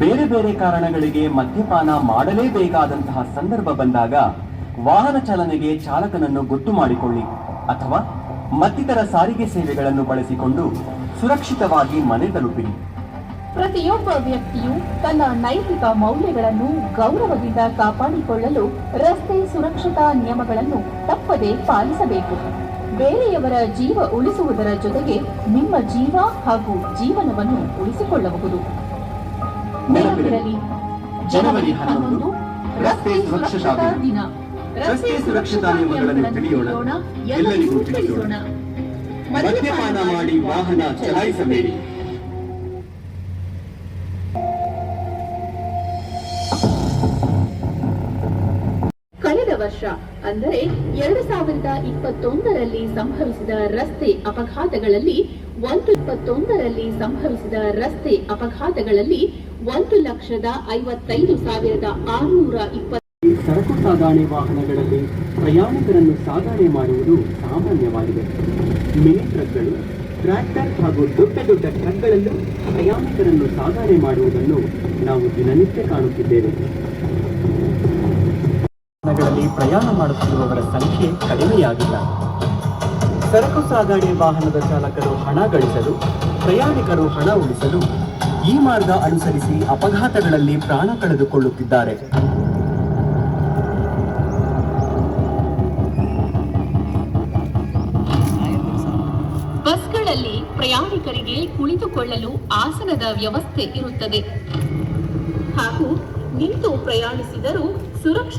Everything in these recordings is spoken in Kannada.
ಬೇರೆ ಬೇರೆ ಕಾರಣಗಳಿಗೆ ಮದ್ಯಪಾನ ಮಾಡಲೇಬೇಕಾದಂತಹ ಸಂದರ್ಭ ಬಂದಾಗ ವಾಹನ ಚಾಲನೆಗೆ ಚಾಲಕನನ್ನು ಗೊತ್ತು ಮಾಡಿಕೊಳ್ಳಿ ಅಥವಾ ಮತ್ತಿತರ ಸಾರಿಗೆ ಸೇವೆಗಳನ್ನು ಬಳಸಿಕೊಂಡು ಸುರಕ್ಷಿತವಾಗಿ ಮನೆ ತಲುಪಿರಿ. ಪ್ರತಿಯೊಬ್ಬ ವ್ಯಕ್ತಿಯು ತನ್ನ ನೈತಿಕ ಮೌಲ್ಯಗಳನ್ನು ಗೌರವದಿಂದ ಕಾಪಾಡಿಕೊಳ್ಳಲು ರಸ್ತೆ ಸುರಕ್ಷತಾ ನಿಯಮಗಳನ್ನು ತಪ್ಪದೆ ಪಾಲಿಸಬೇಕು. ಬೇರೆಯವರ ಜೀವ ಉಳಿಸುವುದರ ಜೊತೆಗೆ ನಿಮ್ಮ ಜೀವ ಹಾಗೂ ಜೀವನವನ್ನು ಉಳಿಸಿಕೊಳ್ಳಬಹುದು. ಜನವರಿ ಹನ್ನೊಂದು, ರಸ್ತೆ ಸುರಕ್ಷತಾ ದಿನ. ರಸ್ತೆ ಸುರಕ್ಷತಾ ನಿಯಮಗಳನ್ನು ತಿಳಿಯೋಣ, ಎಲ್ಲರಿಗೂ ತಿಳಿಸೋಣ. ಮದ್ಯಪಾನ ಮಾಡಿ ವಾಹನ ಚಲಾಯಿಸಬೇಡಿ. ವರ್ಷ. ಅಂದರೆ ಎರಡು ಸಾವಿರದ ಇಪ್ಪತ್ತೊಂದರಲ್ಲಿ ಸಂಭವಿಸಿದ ರಸ್ತೆ ಅಪಘಾತಗಳಲ್ಲಿ ಒಂದು ಇಪ್ಪತ್ತೊಂದರಲ್ಲಿ ಸಂಭವಿಸಿದ ರಸ್ತೆ ಅಪಘಾತಗಳಲ್ಲಿ ಒಂದು ಲಕ್ಷದ ಐವತ್ತೈದು ಸಾವಿರದ ಆರುನೂರ ಇಪ್ಪತ್ತು ಸರಕು ಸಾಗಾಣೆ ವಾಹನಗಳಲ್ಲಿ ಪ್ರಯಾಣಿಕರನ್ನು ಸಾಗಾಣೆ ಮಾಡುವುದು ಸಾಮಾನ್ಯವಾಗಿದೆ. ಮಿನಿ ಟ್ರಕ್ಗಳು, ಟ್ರ್ಯಾಕ್ಟರ್ ಹಾಗೂ ದೊಡ್ಡ ದೊಡ್ಡ ಟ್ರಕ್ಗಳಲ್ಲೂ ಪ್ರಯಾಣಿಕರನ್ನು ಸಾಗಾಣೆ ಮಾಡುವುದನ್ನು ನಾವು ದಿನನಿತ್ಯ ಕಾಣುತ್ತಿದ್ದೇವೆ. ವಾಹನಗಳಲ್ಲಿ ಪ್ರಯಾಣ ಮಾಡುತ್ತಿರುವವರ ಸಂಖ್ಯೆ ಕಡಿಮೆಯಾಗಿಲ್ಲ. ಸರಕು ಸಾಗಣೆ ವಾಹನದ ಚಾಲಕರು ಹಣ ಗಳಿಸಲು, ಪ್ರಯಾಣಿಕರು ಹಣ ಉಳಿಸಲು ಈ ಮಾರ್ಗ ಅನುಸರಿಸಿ ಅಪಘಾತಗಳಲ್ಲಿ ಪ್ರಾಣ ಕಳೆದುಕೊಳ್ಳುತ್ತಿದ್ದಾರೆ. ಬಸ್ಗಳಲ್ಲಿ ಪ್ರಯಾಣಿಕರಿಗೆ ಕುಳಿತುಕೊಳ್ಳಲು ಆಸನದ ವ್ಯವಸ್ಥೆ ಇರುತ್ತದೆ. ಹಾಗೂ ನಿಂತು ಪ್ರಯಾಣಿಸಿದರೂ ಸುರಕ್ಷ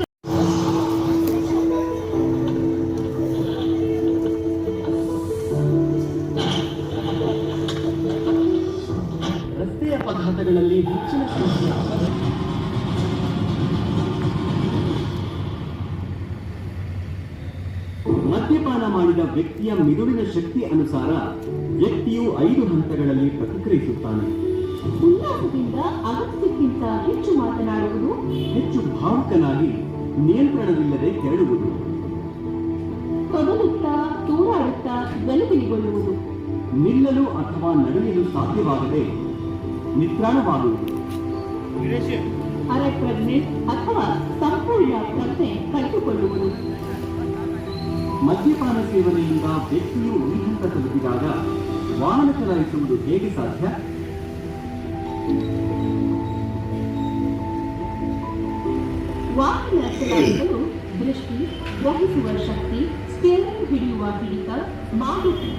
ಅಪಘಾತಗಳಲ್ಲಿ ಹೆಚ್ಚಿನ ಮದ್ಯಪಾನ ಮಾಡಿದ ವ್ಯಕ್ತಿಯ ಮಿದುಳಿನ ಶಕ್ತಿ ಅನುಸಾರ ವ್ಯಕ್ತಿಯು ಐದು ಹಂತಗಳಲ್ಲಿ ಪ್ರತಿಕ್ರಿಯಿಸುತ್ತಾನೆ. ಉಲ್ಲಾಸದಿಂದ ಅಗತ್ಯಕ್ಕಿಂತ ಹೆಚ್ಚು ಮಾತನಾಡುವುದು ಹೆಚ್ಚು ಭಾವುಕನಾಗಿ ನಿಯಂತ್ರಣವಿಲ್ಲದೆ ಕೆರಳುವುದು ತೊದಲುತ್ತಾ ತೂರಾಡುತ್ತಾ ಗಲಿಬಿಲಿಗೊಳ್ಳುವುದು. ನಿಲ್ಲಲು ಅಥವಾ ನಡೆಯಲು ಸಾಧ್ಯವಾಗದೆ ನಿತ್ರಾಣವಾಗುವುದು ಅರೆಪ್ರಜ್ಞೆ ಅಥವಾ ಸಂಪೂರ್ಣ ಪ್ರಜ್ಞೆ ಕಂಡುಕೊಳ್ಳುವುದು ಮದ್ಯಪಾನ ಸೇವನೆಯಿಂದ ವ್ಯಕ್ತಿಯು ಉಳಿದಂತ ತಲುಪಿದಾಗ ವಾಹನ ಚಲಾಯಿಸುವುದು ಹೇಗೆ ಸಾಧ್ಯ? ವಾಹನ ಚಲಾಯಿಸಲು ದೃಷ್ಟಿ ಗ್ರಹಿಸುವ ಶಕ್ತಿ ಸ್ಟೇರಿಂಗ್ ಹಿಡಿಯುವ ಹಿಡಿತ ಮಾಹಿತಿ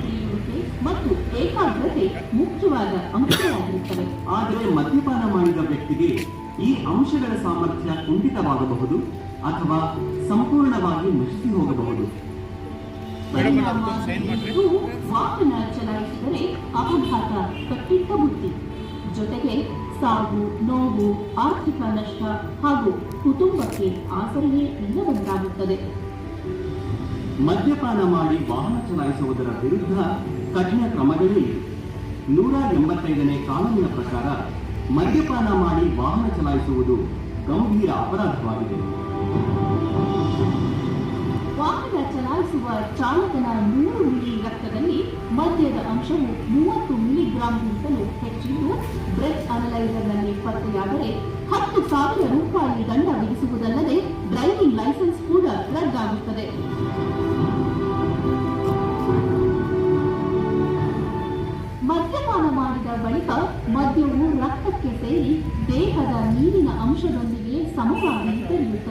ಮುಖ್ಯವಾದ ಅಂಶವಾಗಿರುತ್ತವೆ. ಆದರೆ ಮದ್ಯಪಾನ ಮಾಡಿದ ವ್ಯಕ್ತಿಗೆ ಈ ಅಂಶಗಳ ಸಾಮರ್ಥ್ಯ ಕುಂಠಿತವಾಗಬಹುದು ಅಥವಾ ಸಂಪೂರ್ಣವಾಗಿ ನಶಿಸಿ ಹೋಗಬಹುದು. ವಾಹನ ಚಲಾಯಿಸಿದರೆ ಅಪಘಾತ ಕಟ್ಟಿಟ್ಟ ಬುತ್ತಿ ಜೊತೆಗೆ ಸಾವು ನೋವು ಆರ್ಥಿಕ ನಷ್ಟ ಹಾಗೂ ಕುಟುಂಬಕ್ಕೆ ಆಸರೆಯೇ ಇಲ್ಲದಂತಾಗುತ್ತದೆ. ಮದ್ಯಪಾನ ಮಾಡಿ ವಾಹನ ಚಲಾಯಿಸುವುದರ ವಿರುದ್ಧ ಕಠಿಣ ಕ್ರಮಗಳೇ ಇವೆ. ನೂರ ಎಂಬತ್ತೈದನೇ ಕಾನೂನಿನ ಪ್ರಕಾರ ಮದ್ಯಪಾನ ಮಾಡಿ ವಾಹನ ಚಲಾಯಿಸುವುದು ಗಂಭೀರ ಅಪರಾಧವಾಗಿದೆ. ವಾಹನ ಚಲಾಯಿಸುವ ಚಾಲಕನ ನೂರು ಮಿಲಿ ರಕ್ತದಲ್ಲಿ ಮದ್ಯದ ಅಂಶವು ಮೂವತ್ತು ಮಿಲಿಗ್ರಾಂಗಿಂತಲೂ ಹೆಚ್ಚಿದ್ದು, ಬ್ರೆತ್ ಅನಲೈಸರ್ನಲ್ಲಿ ಪತ್ತೆಯಾದರೆ ಹತ್ತು ಸಾವಿರ ರೂಪಾಯಿ ದಂಡ ವಿಧಿಸುವುದಲ್ಲದೆ ಡ್ರೈವಿಂಗ್ ಲೈಸೆನ್ಸ್ ಕೂಡ ರದ್ದಾಗುತ್ತದೆ.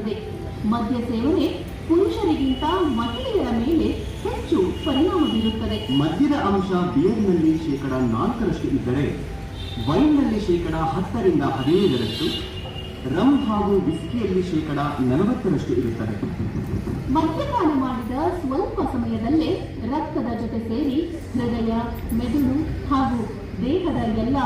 ಬೆರೆಯುತ್ತದೆ ಮದ್ಯ ಸೇವನೆ ಪುರುಷರಿಗಿಂತ ಮಹಿಳೆಯರ ಮೇಲೆ ಹೆಚ್ಚು ಪರಿಣಾಮ ಬೀರುತ್ತದೆ. ಮದ್ಯದ ಅಂಶ ಬಿಯರ್ನಲ್ಲಿ ಶೇಕಡ ನಾಲ್ಕರಷ್ಟು ಇದ್ದರೆ ವೈನ್ನಲ್ಲಿ ಶೇಕಡ ಹತ್ತರಿಂದ ಹದಿನೈದರಷ್ಟು ರಮ್ ಹಾಗೂ ವಿಸ್ಕಿಯಲ್ಲಿ ಶೇಕಡ ನಲವತ್ತರಷ್ಟು ಇರುತ್ತದೆ. ಮದ್ಯಪಾನ ಮಾಡಿದ ಸ್ವಲ್ಪ ಸಮಯದಲ್ಲೇ ರಕ್ತದ ಜೊತೆ ಸೇರಿ ಹೃದಯ ಮೆದುಳು ಹಾಗೂ ದೇಹದ ಎಲ್ಲ